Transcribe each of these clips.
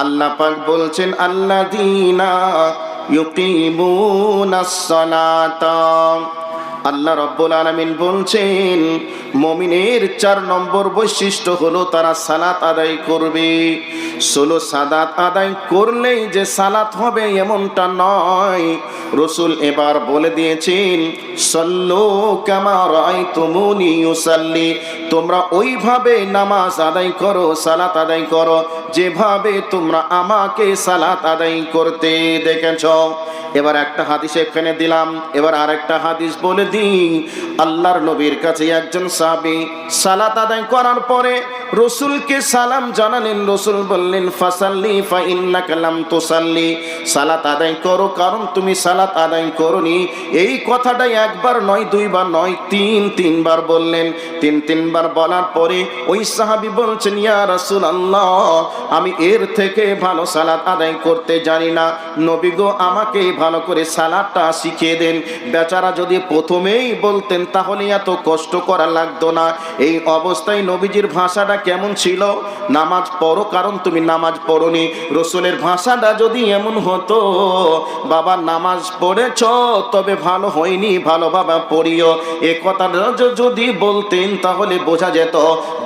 আল্লাহ পাক বলছেন আল্লাহ সালাতা। আল্লাহ রব্বুল আলামিন বলছেন মমিনের চার নম্বর বৈশিষ্ট্য হলো তারা সালাত আদায় করবে। ষোলো, সাদাত আদায় করলেই যে সালাত হবে এমনটা নয়। রসুল এবার বলে দিয়েছেন, সল্লো কামার তুমুনি ইউসাল্লি তোমরা ওইভাবে নামাজ আদায় করো, সালাত আদায় করো। যেভাবে তোমরা আমাকে সালাত আদায় করতে দেখেছ এবার একটা হাদিস এখানে দিলাম, এবার আরেকটা হাদিস বলে দিই। আল্লাহর নবীর কাছে একজন সাহাবী সালাত আদায় করার পরে রসুলকে সালাম জানালেন। রসুল বললেন, ফাসাল্লি ফা ইন্নাকা লাম তুসাল্লি। সালাত আদায় করো, কারণ তুমি সালাত আদায় করনি। এই কথাটা একবার নয়, দুইবার নয়, তিন, তিনবার বললেন। তিন, তিনবার বলার পরে ওই সাহাবী বলছেন, ইয়া রাসূল আল্লাহ আমি এর থেকে ভালো সালাত আদায় করতে জানি না। নবী গো, আমাকে ভালো করে সালাদটা শিখিয়ে দেন। বেচারা যদি প্রথমেই বলতেন, তাহলে এত কষ্ট করা লাগতো না। এই অবস্থায় নবীজির ভাষাটা কেমন ছিল? নামাজ পড়ো, কারণ তুমি নামাজ পড়নি। রসুলের ভাষাটা যদি এমন হতো, বাবা, নামাজ পড়েছ, তবে ভালো হয়নি, ভালো বাবা পড়িও। এ কথাটা যদি বলতেন, তাহলে বোঝা যেত,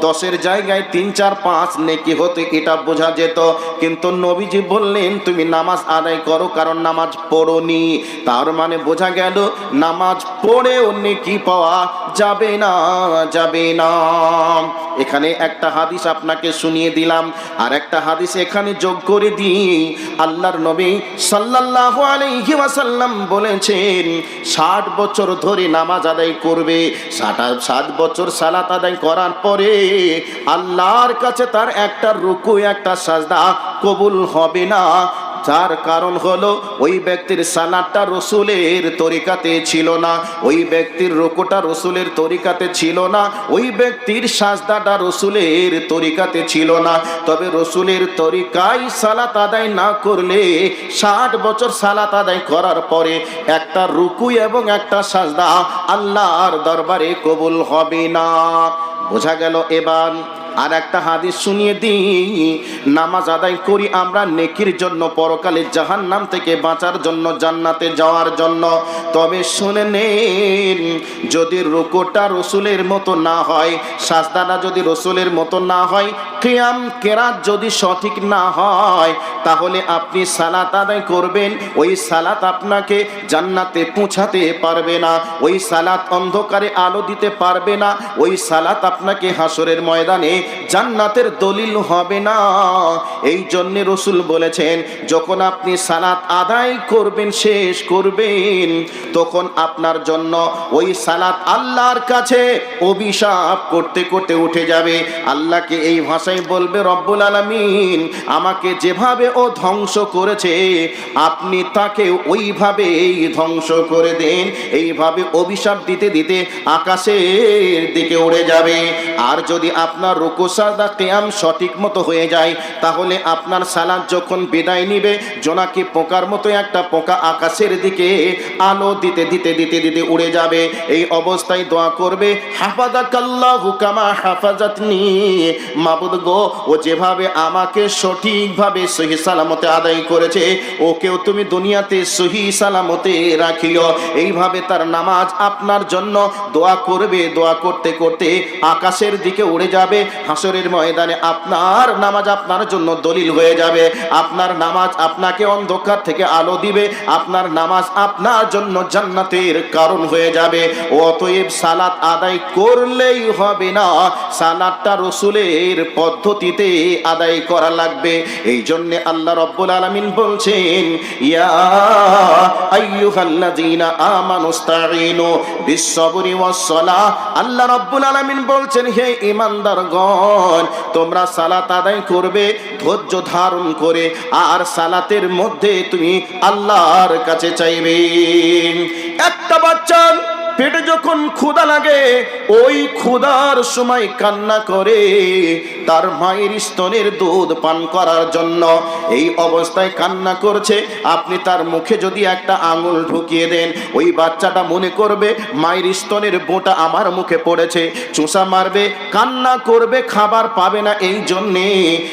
দশের জায়গায় তিন, চার, পাঁচ নেকি হতো এটা বোঝা যেত। কিন্তু নবীজি বললেন, তুমি নামাজ আদায় করো, কারণ নামাজ পড়নি তার মানে বোঝা গেল, নামাজ পড়েও নেকি পাওয়া যাবে না যাবে না। এখানে একটা হাদিস আপনাকে শুনিয়ে দিলাম, আর একটা হাদিস এখানে যোগ করে দিই। আল্লাহর নবী সাল্লাল্লাহু আলাইহি ওয়াসাল্লাম বলেছেন, ষাট বছর ধরে নামাজ আদায় করবে ষাট ষাট বছর সালাত আদায় করার পরে আল্লাহর কাছে তার একটা রুকু, একটা সাজদা কবুল হবে না। যার কারণ হলো, ওই ব্যক্তির সালাদটা রসুলের তরিকাতে ছিল না, ওই ব্যক্তির রোকোটা রসুলের তরিকাতে ছিল না, ওই ব্যক্তির সাজদাটা রসুলের তরিকাতে ছিল না। তবে রসুলের তরিকায় সালাত আদায় না করলে, ষাট বছর সালাত আদায় করার পরে একটা রুকু এবং একটা সাজদা আল্লাহর দরবারে কবুল হবে না। বোঝা গেল এবার আর একটা হাদিস শুনিয়ে দিই নামাজ আদায় করি আমরা নেকির জন্য, পরকালে জাহান নাম থেকে বাঁচার জন্য, জান্নাতে যাওয়ার জন্য। তবে শুনে নেন, যদি রুকোটা রসুলের মতো না হয়, সাজদাটা যদি রসুলের মতো না হয়, কিয়াম কেরাত যদি সঠিক না হয়, তাহলে আপনি সালাত আদায় করবেন। ওই সালাত আপনাকে জান্নাতে পৌঁছাতে পারবে না, ওই সালাত অন্ধকারে আলো দিতে পারবে না, ওই সালাত আপনাকে হাসরের ময়দানে জান্নাতের দলিল হবে না। এই জন্য রসুল বলেছেন, যখন আপনি সালাত আদায় করবেন, শেষ করবেন, তখন আপনার জন্য ওই সালাত আল্লাহর কাছে অভিশাপ করতে করতে উঠে যাবে। আল্লাহকে এই ভাষায় বলবে, রব্বুল আলামিন, আমাকে যেভাবে ও ধ্বংস করেছে, আপনি তাকে ওইভাবেই ধ্বংস করে দেন। এইভাবে অভিশাপ দিতে দিতে আকাশের দিকে উড়ে যাবে। আর যদি আপনার রুকুসাদা কেয়াম সঠিক মতো হয়ে যায়, তাহলে আপনার সালাদ যখন বিদায় নিবে, জোনাকি পোকার মতো একটা পোকা আকাশের দিকে আলো দিতে দিতে দিতে দিতে উড়ে যাবে। এই অবস্থায় দোয়া করবে হাফাদাকাল্লাহু কামা হাফাজাতনি। মাবুদ গো, ও যেভাবে আমাকে সঠিকভাবে সহি সালামতে আদায় করেছে, ওকেও তুমি দুনিয়াতে সহি সালামতে রাখিও এইভাবে তার নামাজ আপনার জন্য দোয়া করবে, দোয়া করতে করতে আকাশের দিকে উড়ে যাবে। হাসরের ময়দানে আপনার নামাজ আপনার জন্য দলিল হয়ে যাবে। আপনার নামাজ আপনাকে অন্ধকার থেকে আলো দিবে। আপনার নামাজ আপনার জন্য জান্নাতের কারণ হয়ে যাবে। অতএব সালাত আদায় করলেই হবে না। সালাদটা রসুলের পদ্ধতিতে আদায় করা লাগবে। এই জন্যে আল্লাহ রব্বুল আলামিন বলছেন, ইয়া আইয়ুহাল্লাযীনা আমানুস্তাঈনু আল্লাহ রব্বুল আলামিন বলছেন, হে ইমানদার ঈমানদারগণ তোমরা সালাত আদায় করবে, ধৈর্য ধারণ করে, আর সালাতের মধ্যে তুমি আল্লাহর কাছে চাইবে। একটা বাচ্চা পেটে যখন ক্ষুদা লাগে, ওই ক্ষুধার সময় কান্না করে, তার মায়ের স্তনের দুধ পান করার জন্য। এই অবস্থায় কান্না করছে। আপনি তার মুখে যদি একটা আঙুল ঢুকিয়ে দেন, ওই বাচ্চাটা মনে করবে, মায়ের স্তনের বোটা আমার মুখে পড়েছে। চুষা মারবে, কান্না করবে, খাবার পাবে না এই জন্যে।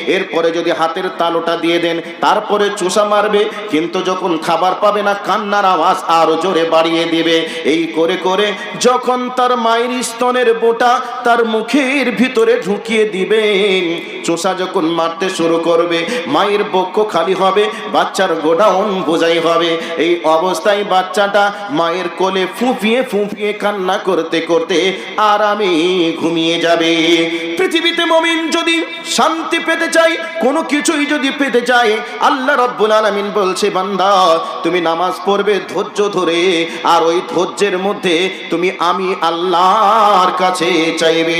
এরপরে যদি হাতের তালোটা দিয়ে দেন, তারপরে চুষা মারবে। কিন্তু যখন খাবার পাবে না, কান্নার আওয়াজ আরও জোরে বাড়িয়ে দিবে। এই করে করে যখন তার মায়ের স্তনের বোটা তার মুখের ভিতরে ঢুকিয়ে দিবেন চোষা যখন মারতে শুরু করবে, মায়ের বক্ষ খালি হবে, বাচ্চার গোডাউন বোঝাই হবে। এই অবস্থায় বাচ্চাটা মায়ের কোলে ফুঁপিয়ে ফুঁপিয়ে কান্না করতে করতে আরামে ঘুমিয়ে যাবে। পৃথিবীতে মমিন যদি শান্তি পেতে চাই কোনো কিছুই যদি পেতে চাই আল্লাহ রব্বুল আলামিন বলছে, বান্দা, তুমি নামাজ পড়বে ধৈর্য ধরে, আর ওই ধৈর্যের মধ্যে তুমি আমি আল্লাহর কাছে চাইবে।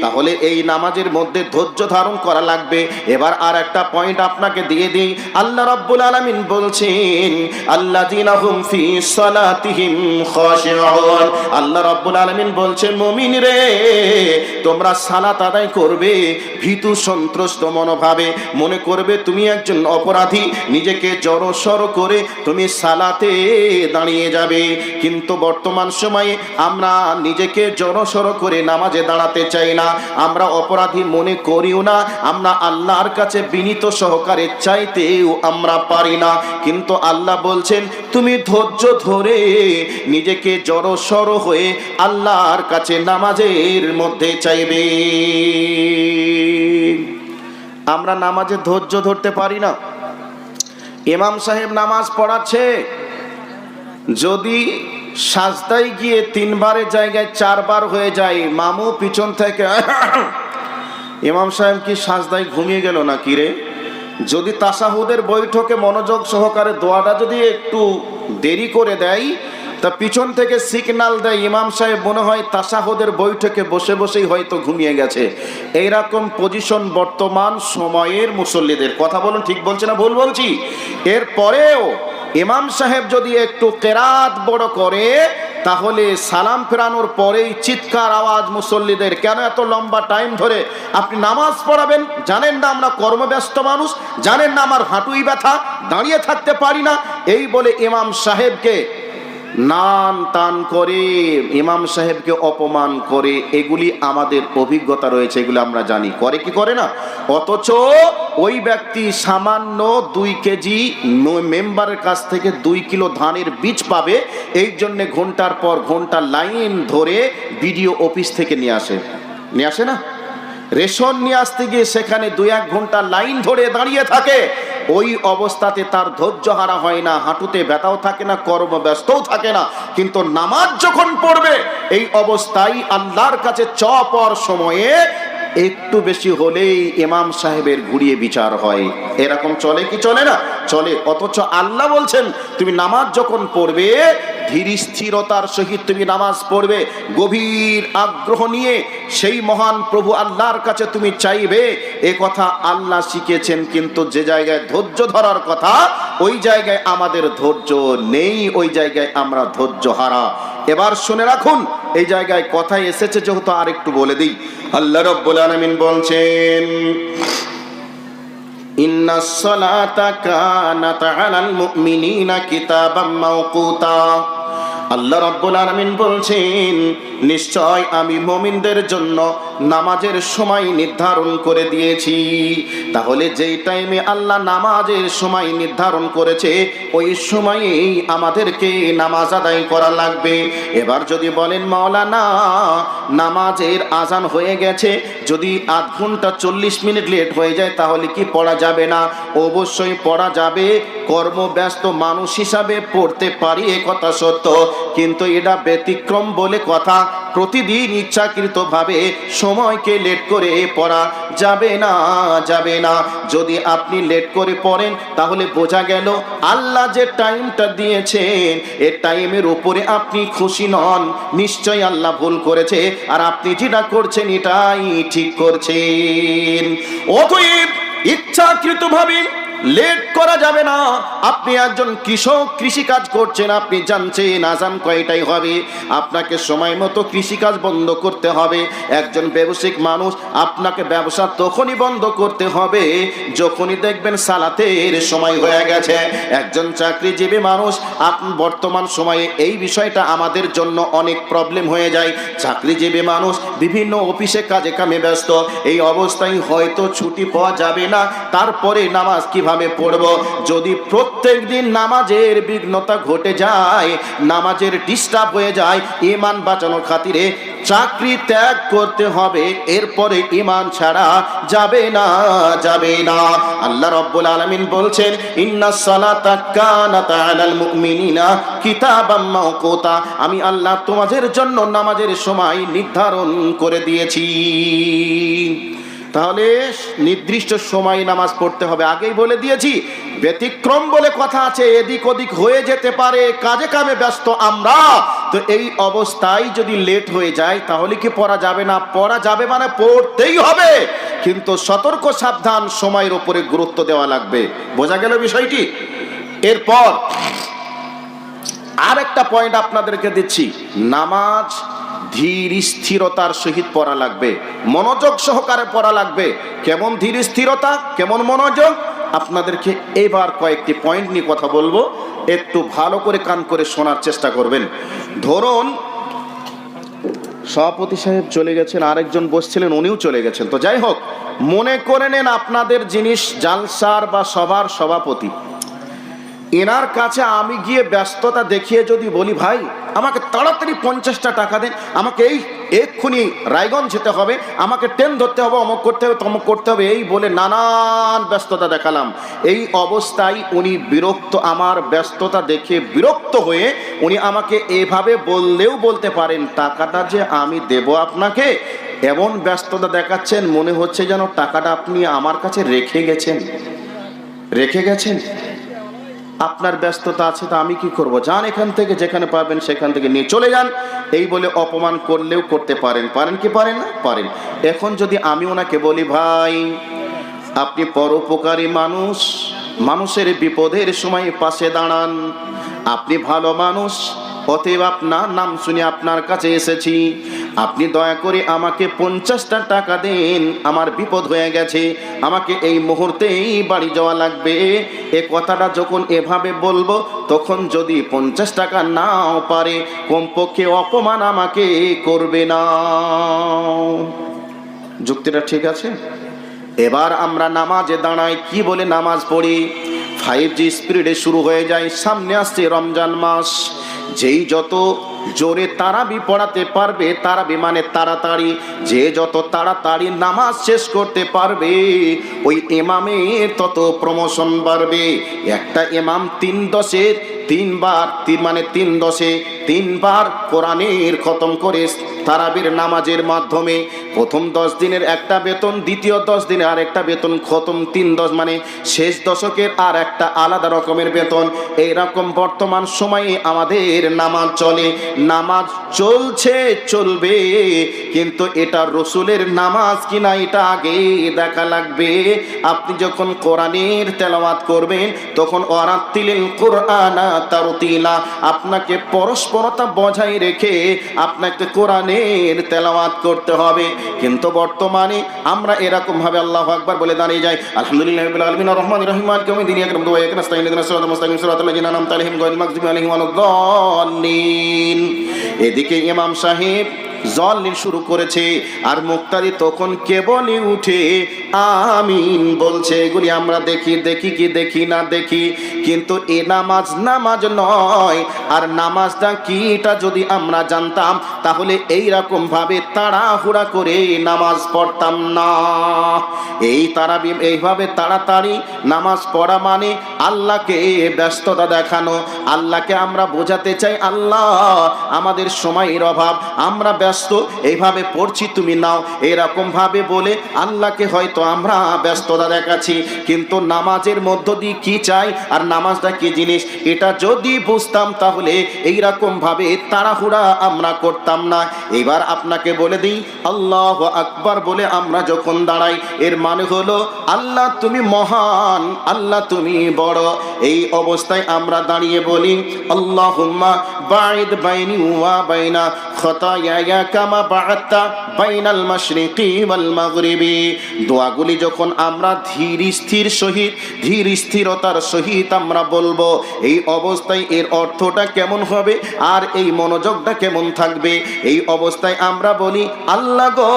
তাহলে এই নামাজের মধ্যে ধৈর্য ধারণ করা লাগবে। এবার আর একটা পয়েন্ট আপনাকে দিয়ে দিই। আল্লাহ রব্বুল আলামিন বলছেন খাশিউন। আল্লাহ রব্বুল আলামিন রে, তোমরা সালাত আদায় করবে, ভীতু সন্ত্রস্ত মনোভাবে। মনে করবে তুমি একজন অপরাধী, নিজেকে জড়সড় করে তুমি সালাতে দাঁড়িয়ে যাবে। কিন্তু বর্তমান সময়ে আমরা নিজেকে জড়সড় করে নামাজে দাঁড়াতে চাই না। আমরা অপরাধী মনে করিও না। আমরা আল্লাহর কাছে বিনীত সহকারে চাইতেও আমরা পারি না। কিন্তু আল্লাহ বলছেন, তুমি ধৈর্য ধরে নিজেকে জড়সড় হয়ে আল্লাহর কাছে নামাজের মধ্যে চাইবে। আমরা নামাজে ধৈর্য ধরতে পারি না। ইমাম সাহেব নামাজ পড়াচ্ছে। যদি সাজদায় গিয়ে তিনবারের জায়গায় চারবার হয়ে যায়। মামু পিছন থেকে ইমাম সাহেব কি সাজদায় ঘুমিয়ে গেল না কি রে? যদি তাসাহুদের বৈঠকে মনোযোগ সহকারে দোয়াটা যদি একটু দেরি করে দেয়, তা পিছন থেকে সিগনাল দেয় ইমাম সাহেব, মনে হয় তাসাহুদের বৈঠকে বসে বসেই হয়তো ঘুমিয়ে গেছে। এইরকম পজিশন বর্তমান সময়ের মুসল্লিদের। কথা বলুন, ঠিক বলছে না, ভুল বলছি? এরপরেও ইমাম সাহেব যদি একটু কেরাত বড় করে, তাহলে সালাম ফেরানোর পরেই চিৎকার আওয়াজ মুসল্লিদের, কেন এত লম্বা টাইম ধরে আপনি নামাজ পড়াবেন? জানেন না আমরা কর্মব্যস্ত মানুষ, জানেন না আমার হাঁটুই ব্যথা, দাঁড়িয়ে থাকতে পারি না। এই বলে ইমাম সাহেবকে নান টান করে, ইমাম সাহেবকে অপমান করে, এগুলি আমাদের অভিজ্ঞতা রয়েছে, এগুলো আমরা জানি। করে কি করে না? অথচ ওই ব্যক্তি সামান্য দুই কেজি মেম্বারের কাছ থেকে দুই কিলো ধানের বীজ পাবে, এই জন্যে ঘণ্টার পর ঘণ্টা লাইন ধরে বিডিও অফিস থেকে নিয়ে আসে। নিয়ে আসে না? রেশন নিয়ে আসতে গিয়ে সেখানে দুই এক ঘণ্টা লাইন ধরে দাঁড়িয়ে থাকে। ওই অবস্থাতে তার ধৈর্য হারা হয় না, হাঁটুতে ব্যথাও থাকে না, কর্মব্যস্তও থাকে না, কিন্তু নামাজ যখন পড়বে, এই অবস্থায় আল্লাহর কাছে চ পর সময়ে একটু বেশি হলেই ইমাম সাহেবের ঘুরিয়ে বিচার হয়। এরকম চলে কি চলে না? চলে। অথচ আল্লাহ বলছেন, তুমি নামাজ যখন পড়বে, ধীর স্থিরতার সহিত তুমি নামাজ পড়বে, গভীর আগ্রহ নিয়ে সেই মহান প্রভু আল্লাহর কাছে তুমি চাইবে, এ কথা আল্লাহ শিখেছেন, কিন্তু যে জায়গায় ধৈর্য ধরার কথা, ওই জায়গায় আমাদের ধৈর্য নেই, ওই জায়গায় আমরা ধৈর্য হারা। এবার শুনে রাখুন, এই জায়গায় কথা এসেছে, যেহেতু আর একটু বলে দিই। আল্লাহ রব্বুল আলামিন বলছেন ইন্না সালাতা কানাত আলাল মুমিনিনা কিতাবাম মাওকুতা। আল্লাহ রাব্বুল আলামিন বলছেন, নিশ্চয় আমি মুমিনদের জন্য নামাজের সময় নির্ধারণ করে দিয়েছি। তাহলে যেই টাইমে আল্লাহ নামাজের সময় নির্ধারণ করেছে, ওই সময়েই আমাদেরকে নামাজ আদায় করা লাগবে। এবার যদি বলেন, মাওলানা, নামাজের আজান হয়ে গেছে, যদি আধ ঘণ্টা চল্লিশ মিনিট লেট হয়ে যায়, তাহলে কি পড়া যাবে না? অবশ্যই পড়া যাবে, কর্মব্যস্ত মানুষ হিসাবে পড়তে পারি, এ কথা সত্য। কিন্তু এটা ব্যতিক্রম বলে কথা। প্রতিদিন ইচ্ছাকৃতভাবে সময়কে লেট করে পড়া যাবে না যাবে না। যদি আপনি লেট করে পড়েন, তাহলে বোঝা গেল আল্লাহ যে টাইমটা দিয়েছেন, এ টাইমের উপরে আপনি খুশি নন। নিশ্চয়ই আল্লাহ ভুল করেছে, আর আপনি যেটা করছেন, এটাই ঠিক করছেন। অতএব ইচ্ছাকৃতভাবে লেট করা যাবে না। আপনি একজন কৃষক কৃষি কাজ করছেন, আপনি জানছেন আজান কয়টাই হবে। আপনাকে সময় মতো কৃষিকাজ বন্ধ করতে হবে। একজন ব্যবসায়িক মানুষ, আপনাকে ব্যবসা তখনই বন্ধ করতে হবে, যখনই দেখবেন সালাতের সময় হয়ে গেছে। একজন চাকরিজীবী মানুষ বর্তমান সময়ে এই বিষয়টা আমাদের জন্য অনেক প্রবলেম হয়ে যায়। চাকরিজীবী মানুষ বিভিন্ন অফিসে কাজে কামে ব্যস্ত। এই অবস্থায় হয়তো ছুটি পাওয়া যাবে না। তারপরে নামাজ কীভাবে পড়ব। যদি প্রত্যেক দিন নামাজের বিঘ্নতা ঘটে যায়, নামাজের ডিস্টার্ব হয়ে যায় ইমান বাঁচানোর খাতিরে চাকরি ত্যাগ করতে হবে, এরপরে ইমান ছাড়া যাবে না যাবে না। আল্লাহ রব্বুল আলামিন বলছেন, ইন্না সালাতা কানাত আলাল কিতাবাম মাওকুতা। আমি আল্লাহ তোমাদের জন্য নামাজের সময় নির্ধারণ করে দিয়েছি। তাহলে নির্দিষ্ট সময় নামাজ পড়তে হবে। আগেই বলে দিয়েছি, ব্যতিক্রম বলে কথা আছে, এদিক ওদিক হয়ে যেতে পারে, কাজে কামে ব্যস্ত আমরা। তো এই অবস্থায় যদি লেট হয়ে যায়, তাহলে কি পড়া যাবে না? পড়া যাবে মানে পড়তেই হবে। কিন্তু সতর্ক, সাবধান সময়ের ওপরে গুরুত্ব দেওয়া লাগবে। বোঝা গেল বিষয়টি? এরপর আর একটা পয়েন্ট আপনাদেরকে দিচ্ছি। নামাজ ধীর স্থিরতার সহিত পড়া লাগবে। মনোযোগ সহকারে পড়া লাগবে। কেমন ধীর স্থিরতা, কেমন মনোযোগ? আপনাদেরকে এবার কয়েকটি পয়েন্ট নিয়ে কথা বলব। একটু ভালো করে কান করে শোনার চেষ্টা করবেন। ধরুন, সভাপতি সাহেব চলে গেছেন, আরেকজন বসছিলেন, উনিও চলে গেছেন। তো যাই হোক, মনে করে নেন আপনাদের জিনিস জালসার বা সবার সভাপতি। এনার কাছে আমি গিয়ে ব্যস্ততা দেখিয়ে যদি বলি, ভাই, আমাকে তাড়াতাড়ি পঞ্চাশটা টাকা দেন। আমাকে এই এক্ষুনি রায়গঞ্জ যেতে হবে। আমাকে ট্রেন ধরতে হবে, অমুক করতে হবে, তমুক করতে হবে। এই বলে নানান ব্যস্ততা দেখালাম। এই অবস্থায় উনি বিরক্ত, আমার ব্যস্ততা দেখে বিরক্ত হয়ে উনি আমাকে এভাবে বললেও বলতে পারেন, টাকাটা যে আমি দেব আপনাকে, এমন ব্যস্ততা দেখাচ্ছেন, মনে হচ্ছে যেন টাকাটা আপনি আমার কাছে রেখে গেছেন। রেখে গেছেন? আপনার ব্যস্ততা আছে তা আমি কি করব? যান এখান থেকে, যেখানে পাবেন সেখান থেকে নিয়ে চলে যান। এই বলে অপমান করলেও করতে পারেন। পারেন কি পারেন না? পারেন। এখন যদি আমি ওনাকে বলি, ভাই, আপনি পরোপকারী মানুষ। মানুষের বিপদের সময় পাশে দাঁড়ান। আপনি ভালো মানুষ। অতএব আপনার নাম শুনে আপনার কাছে এসেছি। আপনি দয়া করে আমাকে পঞ্চাশটা টাকা দেন। আমার বিপদ হয়ে গেছে। আমাকে এই মুহূর্তেই বাড়ি যাওয়া লাগবে। এ কথাটা যখন এভাবে বলব, তখন যদি পঞ্চাশ টাকা নাও পারে, কমপক্ষে অপমান আমাকে করবে না। যুক্তিটা ঠিক আছে? এবার আমরা নামাজে দাঁড়াই। কি বলে নামাজ পড়ি? ফাইভ জি স্পিরিটে শুরু হয়ে যায়। সামনে আসছে রমজান মাস। যেই যত জোরে তারাবি পড়াতে পারবে, তারাবি মানে তাড়াতাড়ি। যে যত তাড়াতাড়ি নামাজ শেষ করতে পারবে, ওই এমামের তত প্রমোশন বাড়বে। একটা এমাম তিন দশের, তিনবার, তিন মানে তিন দশে তিনবার কোরআনের খতম করে তারাবির নামাজের মাধ্যমে প্রথম দশ দিনের একটা বেতন, দ্বিতীয় দশ দিনে আর একটা বেতন, খতম তিন দশ মানে শেষ দশকের আর একটা আলাদা রকমের বেতন। এইরকম বর্তমান সময়ে আমাদের নামাজ চলে, নামাজ চলছে, চলবে, কিন্তু এটা রসুলের নামাজ কিনা এটা আগে দেখা লাগবে। আপনি যখন কোরআনের তেলাওয়াত করবেন, তখন ওরাত্তিলিল কোরআনা তারতিলা, আপনাকে পরস্পরতা বজায় রেখে আপনাকে কোরআনের তেলাওয়াত করতে হবে। কিন্তু বর্তমানে আমরা এরকম ভাবে আল্লাহ আকবার বলে দাঁড়িয়ে যাই। আলহামদুলিল্লাহ আলামিন, আর রহমানির রহিম, মালিক ইয়াউমিদ্দিন, ইয়াকা নাবুদু ওয়া ইয়াকা নাস্তাইন ইহদিনাস সিরাতাল মুস্তাকিম, সিরাতাল লাযিনা আনআমতা আলাইহিম গায়রিল মাগযুবি আলাইহিম ওয়ালাদ-দাল্লিন। এদিকে ইমাম সাহেব জল শুরু করেছে আর মুক্তারি তখন কেবলই উঠে, আমিন বলছে, এগুলি আমরা দেখি দেখি কি, দেখি না দেখি। কিন্তু এ নামাজ নামাজ নয়, আর নামাজটা কি এটা যদি আমরা জানতাম, তাহলে এই রকম ভাবে তাড়াহুড়া করে নামাজ পড়তাম না। এই তারাবি, এইভাবে তাড়াতাড়ি নামাজ পড়া মানে আল্লাহকে ব্যস্ততা দেখানো। আল্লাহকে আমরা বোঝাতে চাই, আল্লাহ আমাদের সময়ের অভাব, আমরা ব্যস্ত এইভাবে পড়ছি, তুমি নাও। এরকম ভাবে বলে আল্লাহকে হয়তো আমরা ব্যস্ততা দেখাচ্ছি, কিন্তু নামাজের মধ্য দিয়ে কি চাই আর নামাজটা কি জিনিস? এটা যদি বুঝতাম তাহলে এইরকম ভাবে তাড়াহুড়া আমরা করতাম না। এবার আপনাকে বলে দিই, আল্লাহ আকবার বলে আমরা যখন দাঁড়াই, এর মানে হলো আল্লাহ তুমি মহান, আল্লাহ তুমি বড়। এই অবস্থায় আমরা দাঁড়িয়ে বলি, আল্লাহুম্মা বাঈদ বাইনি ওয়া বাইনা খতায়া কামা বাআতা বাইনাল মাশরিকি দোয়াগুলি যখন আমরা ধীর স্থির সহিত, ধীর স্থিরতার সহিত আমরা বলব, এই অবস্থায় এর অর্থটা কেমন হবে আর এই মনোযোগটা কেমন থাকবে? এই অবস্থায় আমরা বলি, আল্লাহ গো,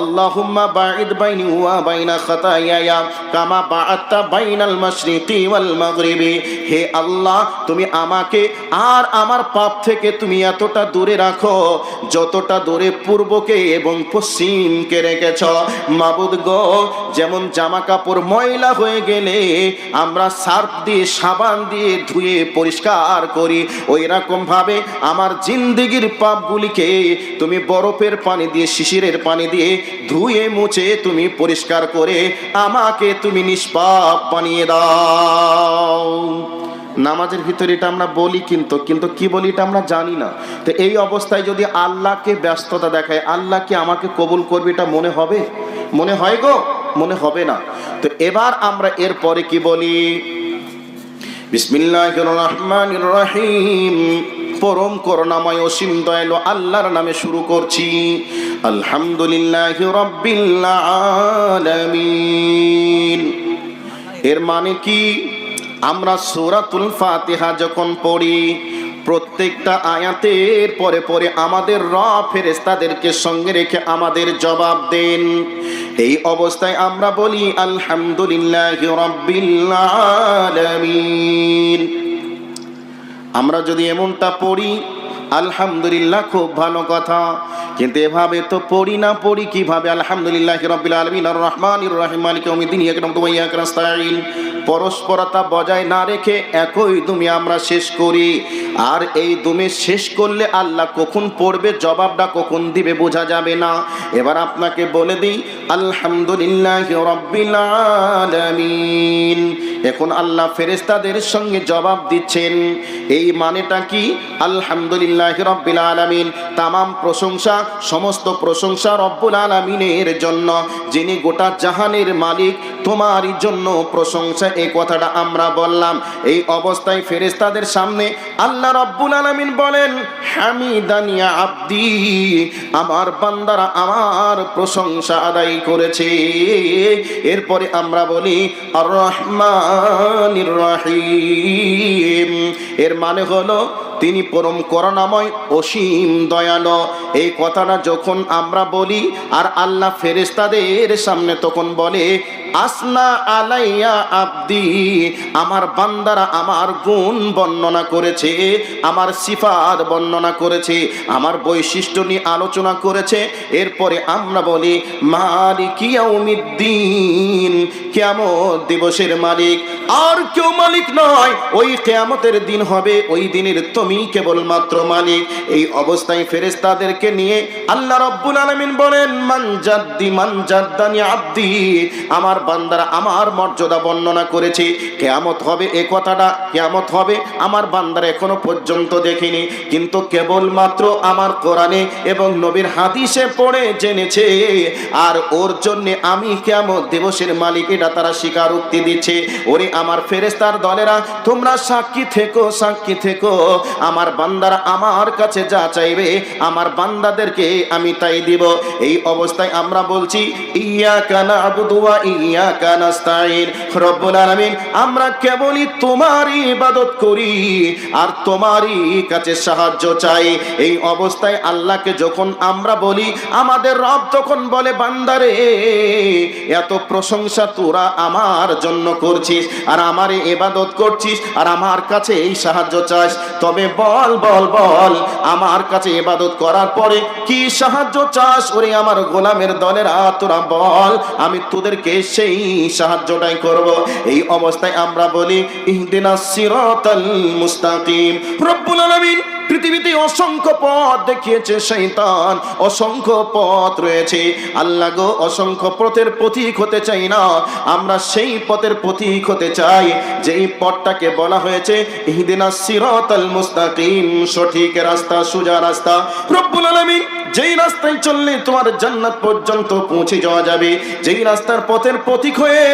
আল্লাহুম্মা বাঈদ বাইনি ওয়া বাইনা খতায়া কামা বাআতা বাইনাল মাশরিকি ওয়াল মাগরিবি। হে আল্লাহ, তুমি আমাকে আর আমার পাপ থেকে তুমি এতটা দূরে রাখো, যতটা দূরে পূর্বকে এবং পশ্চিমকে রেখেছ। মাবুদ গো, যেমন জামা কাপড় ময়লা হয়ে গেলে আমরা সার্ফ দিয়ে, সাবান দিয়ে ধুয়ে পরিষ্কার করি। ওই রকম ভাবে আমার জিন্দিগির পাপগুলিকে তুমি বরফের পানি দিয়ে, শিশিরের পানি দিয়ে ধুয়ে মুছে তুমি পরিষ্কার করে আমাকে তুমি নিষ্পাপ বানিয়ে দাও। নামাজের ভিতরে এটা আমরা বলি কিন্তু কিন্তু কি বলি এটা আমরা জানি না। তো এই অবস্থায় যদি আল্লাহকে ব্যস্ততা দেখায়, আল্লাহ কি আমাকে কবুল করবে এটা মনে হবে? মনে হয় গো, মনে হবে না। তো এবার আমরা এর পরে কি বলি? রহিম। পরম করুণাময় অসীম দয়ালু আল্লাহর নামে শুরু করছি। আলহামদুলিল্লাহ রব্বিল আলামিন। এর মানে কি? আমরা সূরাতুল ফাতিহা যখন পড়ি, প্রত্যেকটা আয়াতের পরে পরে আমাদের র ফেরেস্তাদেরকে সঙ্গে রেখে আমাদের জবাব দেন। এই অবস্থায় আমরা বলি, আলহামদুলিল্লাহ আমরা যদি এমনটা পড়ি, আলহামদুলিল্লাহ খুব ভালো কথা। কিন্তু এভাবে তো পড়ি না, পড়ি কীভাবে? আলহামদুলিল্লাহ রব্বিল আলমিন, আর রহমান অমিদিন ইয়াকরাম তোমাই ইয়াকরাস্তাইন পরস্পরতা বজায় না রেখে একই তুমি আমরা শেষ করি। আর এই দুমে শেষ করলে আল্লাহ কখন পড়বে, জবাবটা কখন দিবে বোঝা যাবে না। এবার আপনাকে বলে দিই, আলহামদুলিল্লাহ আলামিন। এখন আল্লাহ ফেরেস্তাদের সঙ্গে জবাব দিচ্ছেন, এই মানেটা কি? আলহামদুলিল্লাহ রব্বিল আলামিন। তামাম প্রশংসা, সমস্ত প্রশংসা রব্বুল আলমিনের জন্য। যিনি গোটা জাহানের মালিক, তোমারই জন্য প্রশংসা, এই কথাটা আমরা বললাম। এই অবস্থায় ফেরেস্তাদের সামনে আল্লাহ রব্বুল আলামিন বলেন, হামিদানিয়া আব্দি, আমার বান্দারা আমার প্রশংসা আদায় করেছে। এরপরে আমরা বলি রহমান রহিম। এর মানে হলো তিনি পরম করুণাময় অসীম দয়ালো। এই কথাটা যখন আমরা বলি আর আল্লাহ ফেরেস্তাদের সামনে তখন বলে, আসনা আলাইয়া আব্দি, আমার বান্দারা আমার গুণ বর্ণনা করেছে, আমার সিফাত বর্ণনা করেছে, আমার বৈশিষ্ট্য নিয়ে আলোচনা করেছে। এরপরে আমরা বলি মালিকিয়াউমিদ্দিন কেয়ামত দিবসের মালিক। আর কেউ মালিক নয়, ওই কেয়ামতের দিন হবে, ওই দিনের তুমি কেবলমাত্র মালিক। এই অবস্থায় ফেরেস্তাদেরকে নিয়ে আল্লাহ রব্বুল আলমিন বলেন মানজাদ্দি মানজাদ্দানি আব্দি, আমার বান্দারা আমার মর্যাদা বর্ণনা করেছে। কেয়ামত হবে, এ কথাটা কেয়ামত হবে, আমার বান্দারা এখনও পর্যন্ত দেখিনি। কিন্তু কেবলমাত্র আমার কোরআনে এবং নবীর হাদিসে পড়ে জেনেছে। আর ওর জন্য আমি কেমন দিবসের মালিক, এটা তারা স্বীকারোক্তি দিচ্ছে। ওরে আমার ফেরেস্তার দলেরা, তোমরা সাক্ষী থেকো সাক্ষী থেকো। আমার বান্দারা আমার কাছে যা চাইবে, আমার বান্দাদেরকে আমি তাই দিব। এই অবস্থায় আমরা বলছি ইয়া কানা আবুদুয়া ইয়া কানাস্তাইন রব্বুল আলামিন, আমরা কেবলই তোমারই ইবাদত করি আর তোমারই কাছে সাহায্য চাই। এই অবস্থায় আল্লাহকে যখন আমরা বলি, আমাদের রব তখন বলে, বান্দারে, এত প্রশংসা তোরা আমার জন্য করছিস আর আমারে ইবাদত করছিস আর আমার কাছে এই সাহায্য চাস। তবে বল বল বল। আমার কাছে ইবাদত করার পরে কি সাহায্য চাস ওরে আমার গোলামের দলের তোরা বল। আমি তোদেরকে সেই সাহায্যটাই করব। এই অবস্থায় আমরা বলি ইহদিনা সিরাতাল মুস্তাকিম। রব্বুল আলামিন পৃথিবীতে অসংখ্য পথ দেখিয়েছে শৈতান অসংখ্য পথ রয়েছে। আল্লাহ গো, অসংখ্য পথের পথিক হতে চাই না। আমরা সেই পথের পথিক হতে চাই, যেই পথটাকে বলা হয়েছে ইহদিনা সিরাতাল মুস্তাকিম। সঠিক রাস্তা, সোজা রাস্তা। রব্বুল আলামিন যেই রাস্তায় চললে তোমার জান্নাত পর্যন্ত পৌঁছে যাওয়া যাবে, যেই রাস্তার পথের প্রতীক হয়ে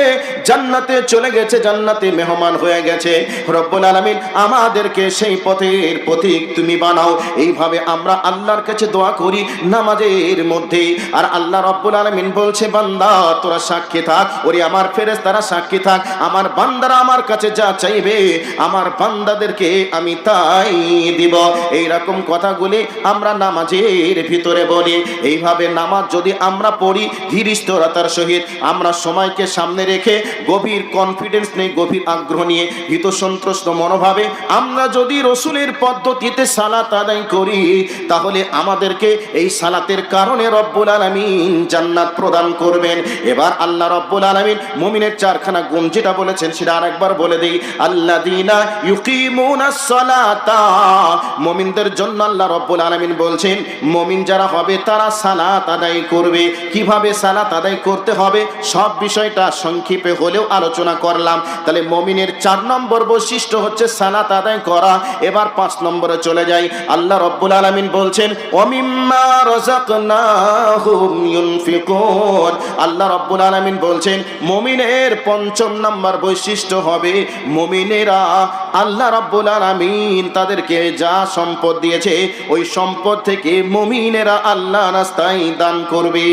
জান্নাতে চলে গেছে, জান্নাতে মেহমান হয়ে গেছে। রব্বুল আলামিন, আমাদেরকে সেই পথের পথিক তুমি বানাও। এইভাবে আমরা আল্লাহর কাছে দোয়া করি নামাজের মধ্যে। আর আল্লাহ রব্বুল আলামিন বলছে, বান্দা, তোরা সাক্ষী থাক। ওরে, আমার ফেরেস তারা সাক্ষী থাক। আমার বান্দারা আমার কাছে যা চাইবে, আমার বান্দাদেরকে আমি তাই দিব। এইরকম কথাগুলি আমরা নামাজের ভিতরে বলি, এইভাবে নামাজ যদি আমরা পড়ি, ধীরস্থরতার সহিত আমরা সময়কে সামনে রেখে গভীর কনফিডেন্স নেই গভীর আগ্রহ নিয়ে ভীত সন্ত্রস্ত মনোভাবে আমরা যদি রসুলের পদ্ধতিতে সালাত আদায় করি, তাহলে আমাদেরকে এই সালাতের কারণে রব্বুল আলমিন জান্নাত প্রদান করবেন। এবার আল্লাহ রব্বুল আলমিন মুমিনের চারখানা গুণ যেটা বলেছেন, সেটা আরেকবার বলে দিই। আল্লাহ দিনা সালাতা, মমিনদের জন্য আল্লাহ রব্বুল আলমিন বলছেন, মমিন যারা হবে, তারা সালাত আদায় করবে। কীভাবে সালাত আদায় করতে হবে? সব বিষয়টা সংক্ষেপে হলেও আলোচনা করলাম। তাহলে মমিনের চার নম্বর বৈশিষ্ট্য হচ্ছে সালাত আদায় করা। এবার পাঁচ নম্বরে চলে যাই। আল্লাহ রব্বুল আলমিন বলছেন, অমিম্মা ইউনফিকুন। আল্লাহ রব্বুল আলমিন বলছেন, মমিনের পঞ্চম নম্বর বৈশিষ্ট্য হবে মমিনেরা আল্লাহ রব্বুল আলমিন তাদেরকে যা সম্পদ দিয়েছে, ওই সম্পদ থেকে মমিনেরা আল্লাহ রাস্তায় দান করবে।